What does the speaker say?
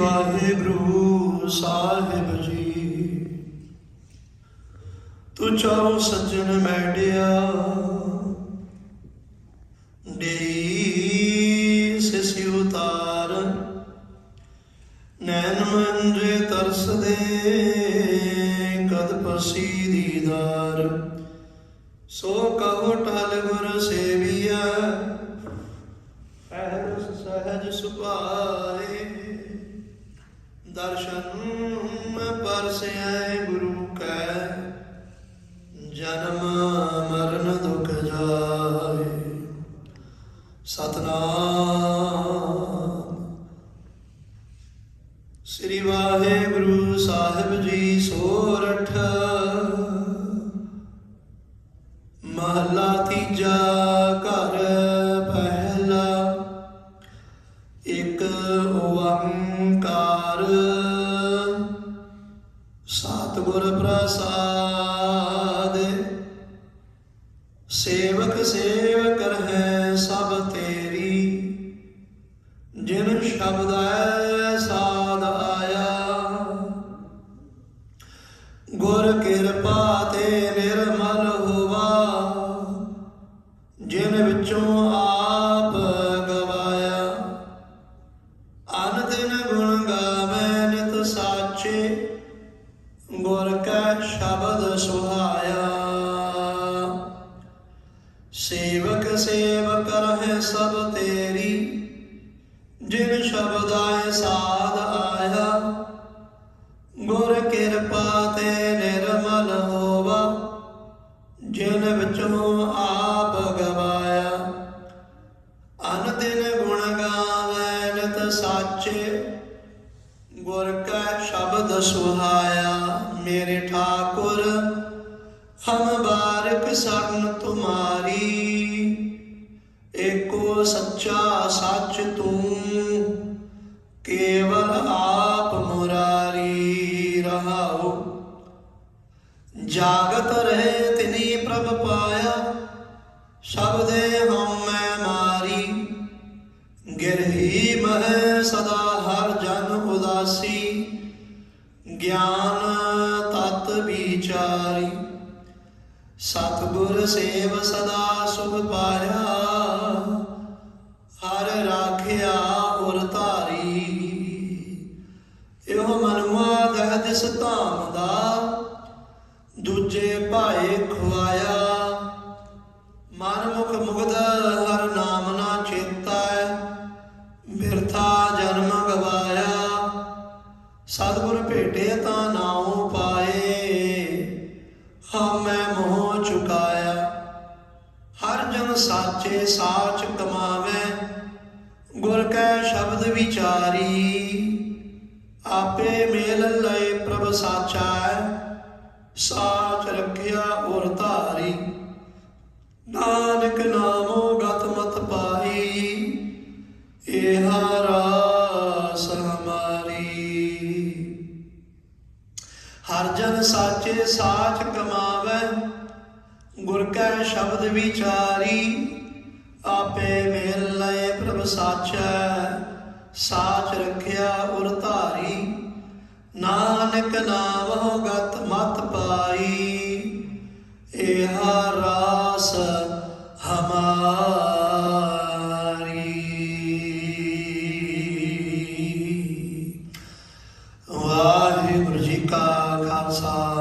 ਵਾਹਿਗੁਰੂ ਸਾਹਿਬ ਜੀ। ਤੂੰ ਚਾਹੋ ਸੱਜਣ ਮੈਡਿਆ Namo ਗੁਰ ਕਿਰਪਾ ਸੁਹਾਇਆ, ਮੇਰੇ ਠਾਕੁਰ, ਹਮ ਬਾਰਕ ਸਰਨ ਤੁਮਾਰੀ। ਏਕੋ ਸੱਚਾ ਸੱਚ ਤੂੰ, ਕੇਵਲ ਆਪ ਮੁਰਾਰੀ ਰਹਾਉ। ਜਾਗਤ ਰਹੇ ਤਿਨੀ ਪ੍ਰਭ ਪਾਇਆ, ਸ਼ਬਦੇ ਮੈਂ ਮਾਰੀ। ਗਿਰਹੀ ਮਹਿ ਸਦਾ ਹਰ ਜਨ ਉਦਾਸੀ। ਗਿਆਨ ਤਤ ਵਿਚਾਰੀ। ਸਤਿਗੁਰ ਸੇਵ ਸਦਾ ਸੁਖ ਪਾਇਆ ਸਾਚ ਰਖਿਆ ਉਰ ਧਾਰੀ। ਨਾਨਕ ਨਾਮੋ ਗਤ ਮਤ ਪਾਈ ਇਹਾ ਰਾਸ ਹਮਾਰੀ। ਹਰ ਜਨ ਸਾਚੇ ਸਾਚ ਕਮਾਵੇ, ਗੁਰ ਕੈ ਸ਼ਬਦ ਵਿਚਾਰੀ। ਆਪੇ ਮੇਲ ਲਏ ਪ੍ਰਭ ਸਾਚੈ, ਸਾਚ ਰੱਖਿਆ ਉਰ ਧਾਰੀ। ਨਾਨਕ ਨਾਮ ਗਤ ਮਤ ਪਾਈ ਇਹਾ ਰਾਸ ਹਮਾਰੀ। ਵਾਹਿਗੁਰੂ ਜੀ ਕਾ ਖਾਲਸਾ।